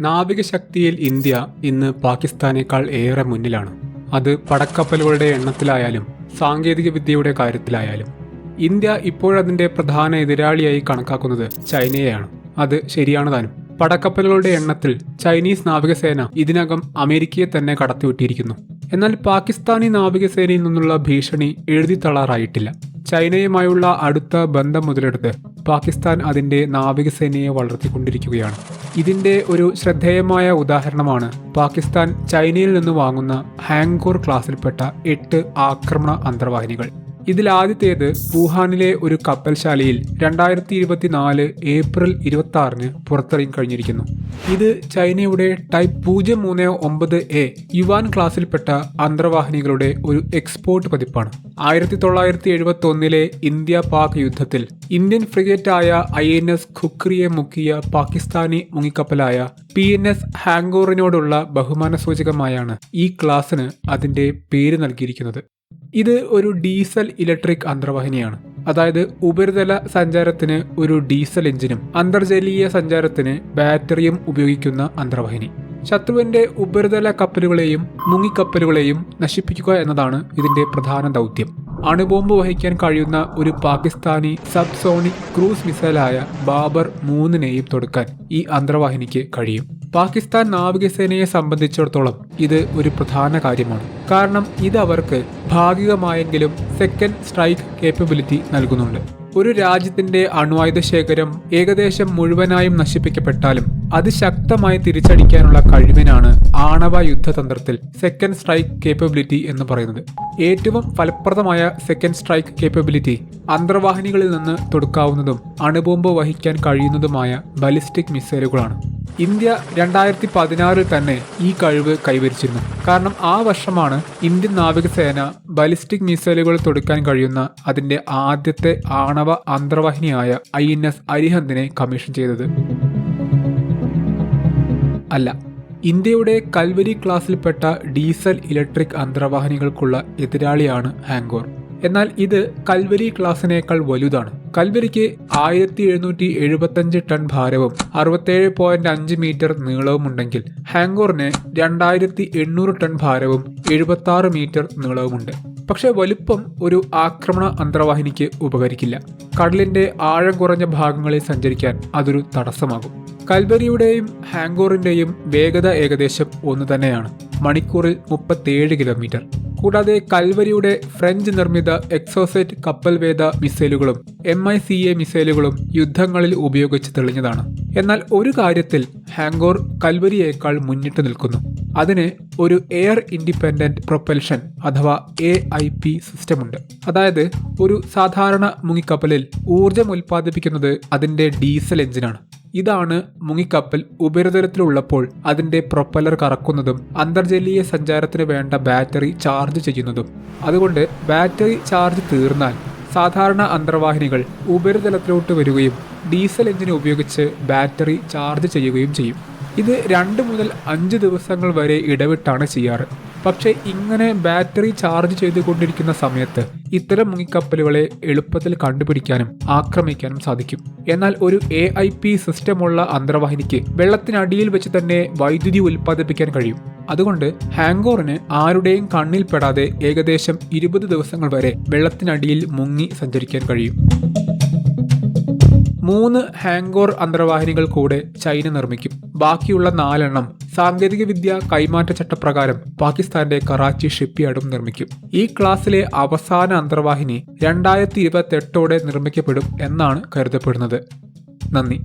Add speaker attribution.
Speaker 1: നാവികശക്തിയിൽ India ഇന്ന് പാകിസ്ഥാനേക്കാൾ ഏറെ മുന്നിലാണ്. അത് പടക്കപ്പലുകളുടെ എണ്ണത്തിലായാലും സാങ്കേതിക വിദ്യയുടെ കാര്യത്തിലായാലും. ഇന്ത്യ ഇപ്പോഴതിന്റെ പ്രധാന എതിരാളിയായി കണക്കാക്കുന്നത് ചൈനയെയാണ്. അത് ശരിയാണ് താനും. പടക്കപ്പലുകളുടെ എണ്ണത്തിൽ ചൈനീസ് നാവികസേന ഇതിനകം അമേരിക്കയെ തന്നെ കടത്തിവിട്ടിരിക്കുന്നു. എന്നാൽ പാകിസ്ഥാനി നാവികസേനയിൽ നിന്നുള്ള ഭീഷണി എഴുതി തള്ളാറായിട്ടില്ല ചൈനയുമായുള്ള അടുത്ത ബന്ധം മുതലെടുത്ത് പാകിസ്ഥാൻ അതിന്റെ നാവികസേനയെ വളർത്തിക്കൊണ്ടിരിക്കുകയാണ്. ഇതിന്റെ ഒരു ശ്രദ്ധേയമായ ഉദാഹരണമാണ് പാകിസ്ഥാൻ ചൈനയിൽ നിന്ന് വാങ്ങുന്ന ഹാങ്കോർ ക്ലാസ്സിൽപ്പെട്ട എട്ട് ആക്രമണ അന്തർവാഹിനികൾ. ഇതിലാദ്യത്തേത് വുഹാനിലെ ഒരു കപ്പൽശാലയിൽ രണ്ടായിരത്തി ഇരുപത്തിനാല് ഏപ്രിൽ ഇരുപത്തി ആറിന് പുറത്തിറങ്ങി കഴിഞ്ഞിരിക്കുന്നു. ഇത് ചൈനയുടെ ടൈപ്പ് പൂജ്യം മൂന്ന് ഒമ്പത് എ യുവാൻ ക്ലാസ്സിൽപ്പെട്ട അന്തർവാഹിനികളുടെ ഒരു എക്സ്പോർട്ട് പതിപ്പാണ്. ആയിരത്തി തൊള്ളായിരത്തി എഴുപത്തി ഒന്നിലെ ഇന്ത്യ പാക് യുദ്ധത്തിൽ ഇന്ത്യൻ ഫ്രിഗേറ്റായ ഐ എൻ എസ് ഖുക്രിയെ മുക്കിയ പാകിസ്ഥാനി മുങ്ങിക്കപ്പലായ പി എൻ എസ് ഹാങ്കോറിനോടുള്ള ബഹുമാന സൂചകമായാണ് ഈ ക്ലാസ്സിന് അതിന്റെ പേര് നൽകിയിരിക്കുന്നത്. ഇത് ഒരു ഡീസൽ ഇലക്ട്രിക് അന്തർവാഹിനിയാണ്. അതായത് ഉപരിതല സഞ്ചാരത്തിന് ഒരു ഡീസൽ എഞ്ചിനും അന്തർജലീയ സഞ്ചാരത്തിന് ബാറ്ററിയും ഉപയോഗിക്കുന്ന അന്തർവാഹിനി. ശത്രുവിന്റെ ഉപരിതല കപ്പലുകളെയും മുങ്ങിക്കപ്പലുകളെയും നശിപ്പിക്കുക എന്നതാണ് ഇതിന്റെ പ്രധാന ദൗത്യം. അണുബോംബ് വഹിക്കാൻ കഴിയുന്ന ഒരു പാകിസ്ഥാനി സബ്സോണിക് ക്രൂസ് മിസൈലായ ബാബർ മൂന്നിനെയും തൊടുക്കാൻ ഈ അന്തർവാഹിനിക്ക് കഴിയും. പാകിസ്ഥാൻ നാവികസേനയെ സംബന്ധിച്ചിടത്തോളം ഇത് ഒരു പ്രധാന കാര്യമാണ്. കാരണം ഇത് അവർക്ക് ഭാഗികമായെങ്കിലും സെക്കൻഡ് സ്ട്രൈക്ക് കേപ്പബിലിറ്റി നൽകുന്നുണ്ട്. ഒരു രാജ്യത്തിന്റെ അണ്വായുധ ശേഖരം ഏകദേശം മുഴുവനായും നശിപ്പിക്കപ്പെട്ടാലും അത് ശക്തമായി തിരിച്ചടിക്കാനുള്ള കഴിവിനാണ് ആണവ യുദ്ധതന്ത്രത്തിൽ സെക്കൻഡ് സ്ട്രൈക്ക് കേപ്പബിലിറ്റി എന്ന് പറയുന്നത്. ഏറ്റവും ഫലപ്രദമായ സെക്കൻഡ് സ്ട്രൈക്ക് കേപ്പബിലിറ്റി അന്തർവാഹിനികളിൽ നിന്ന് തൊടുക്കാവുന്നതും അണുബോംബ് വഹിക്കാൻ കഴിയുന്നതുമായ ബലിസ്റ്റിക് മിസൈലുകളാണ് ഇന്ത്യ രണ്ടായിരത്തി പതിനാറിൽ തന്നെ ഈ കഴിവ് കൈവരിച്ചിരുന്നു. കാരണം ആ വർഷമാണ് ഇന്ത്യൻ നാവികസേന ബലിസ്റ്റിക് മിസൈലുകൾ തൊടുക്കാൻ കഴിയുന്ന അതിന്റെ ആദ്യത്തെ ആണവ അന്തർവാഹിനിയായ ഐ എൻ എസ് അരിഹന്തിനെ കമ്മീഷൻ ചെയ്തത്. അല്ല ഇന്ത്യയുടെ കൽവരി ക്ലാസ്സിൽപ്പെട്ട ഡീസൽ ഇലക്ട്രിക് അന്തർവാഹിനികൾക്കുള്ള എതിരാളിയാണ് ഹാങ്കോർ എന്നാൽ ഇത് കൽവരി ക്ലാസിനേക്കാൾ വലുതാണ്. കൽവരിക്ക് ആയിരത്തി എഴുന്നൂറ്റി എഴുപത്തഞ്ച് ടൺ ഭാരവും അറുപത്തേഴ് പോയിന്റ് അഞ്ച് മീറ്റർ നീളവും ഉണ്ടെങ്കിൽ ഹാങ്കോറിന് രണ്ടായിരത്തി എണ്ണൂറ് ടൺ ഭാരവും എഴുപത്തി ആറ് മീറ്റർ നീളവുമുണ്ട്. പക്ഷെ വലുപ്പം ഒരു ആക്രമണ അന്തർവാഹിനിക്ക് ഉപകരിക്കില്ല. കടലിന്റെ ആഴം കുറഞ്ഞ ഭാഗങ്ങളിൽ സഞ്ചരിക്കാൻ അതൊരു തടസ്സമാകും. കൽവരിയുടെയും ഹാങ്കോറിന്റെയും വേഗത ഏകദേശം ഒന്ന് തന്നെയാണ്. മണിക്കൂറിൽ മുപ്പത്തേഴ് കിലോമീറ്റർ. കൂടാതെ കൽവരിയുടെ ഫ്രഞ്ച് നിർമ്മിത എക്സോസെറ്റ് കപ്പൽവേദ മിസൈലുകളും എം ഐ സി എ മിസൈലുകളും യുദ്ധങ്ങളിൽ ഉപയോഗിച്ച് തെളിഞ്ഞതാണ്. എന്നാൽ ഒരു കാര്യത്തിൽ ഹാങ്കോർ കൽവരിയേക്കാൾ മുന്നിട്ട് നിൽക്കുന്നു. അതിന് ഒരു എയർ ഇൻഡിപെൻഡന്റ് പ്രൊപ്പൽഷൻ അഥവാ എ ഐ പി സിസ്റ്റമുണ്ട് അതായത് ഒരു സാധാരണ മുങ്ങിക്കപ്പലിൽ ഊർജം ഉൽപ്പാദിപ്പിക്കുന്നത് അതിന്റെ ഡീസൽ എഞ്ചിനാണ്. ഇതാണ് മുങ്ങിക്കപ്പൽ ഉപരിതലത്തിലുള്ളപ്പോൾ അതിന്റെ പ്രൊപ്പല്ലർ കറക്കുന്നതും അന്തർജലീയ സഞ്ചാരത്തിന് വേണ്ട ബാറ്ററി ചാർജ് ചെയ്യുന്നതും. അതുകൊണ്ട് ബാറ്ററി ചാർജ് തീർന്നാൽ സാധാരണ അന്തർവാഹിനികൾ ഉപരിതലത്തിലോട്ട് വരികയും ഡീസൽ എഞ്ചിൻ ഉപയോഗിച്ച് ബാറ്ററി ചാർജ് ചെയ്യുകയും ചെയ്യും. ഇത് രണ്ട് മുതൽ അഞ്ച് ദിവസങ്ങൾ വരെ ഇടവിട്ടാണ് ചെയ്യാറ്. പക്ഷേ ഇങ്ങനെ ബാറ്ററി ചാർജ് ചെയ്തുകൊണ്ടിരിക്കുന്ന സമയത്ത് ഇത്തരം മുങ്ങിക്കപ്പലുകളെ എളുപ്പത്തിൽ കണ്ടുപിടിക്കാനും ആക്രമിക്കാനും സാധിക്കും. എന്നാൽ ഒരു എ ഐ പി സിസ്റ്റമുള്ള അന്തർവാഹിനിക്ക് വെള്ളത്തിനടിയിൽ വെച്ച് തന്നെ വൈദ്യുതി ഉൽപ്പാദിപ്പിക്കാൻ കഴിയും. അതുകൊണ്ട് ഹാങ്കോറിന് ആരുടെയും കണ്ണിൽപ്പെടാതെ ഏകദേശം ഇരുപത് ദിവസങ്ങൾ വരെ വെള്ളത്തിനടിയിൽ മുങ്ങി സഞ്ചരിക്കാൻ കഴിയും. മൂന്ന് ഹാങ്കോർ അന്തർവാഹിനികൾ കൂടെ ചൈന നിർമ്മിക്കും. ബാക്കിയുള്ള നാലെണ്ണം സാങ്കേതികവിദ്യ കൈമാറ്റ ചട്ടപ്രകാരം പാകിസ്ഥാന്റെ കറാച്ചി ഷിപ്പ്യാർഡും നിർമ്മിക്കും. ഈ ക്ലാസ്സിലെ അവസാന അന്തർവാഹിനി രണ്ടായിരത്തി ഇരുപത്തെട്ടോടെ നിർമ്മിക്കപ്പെടും എന്നാണ് കരുതപ്പെടുന്നത്. നന്ദി.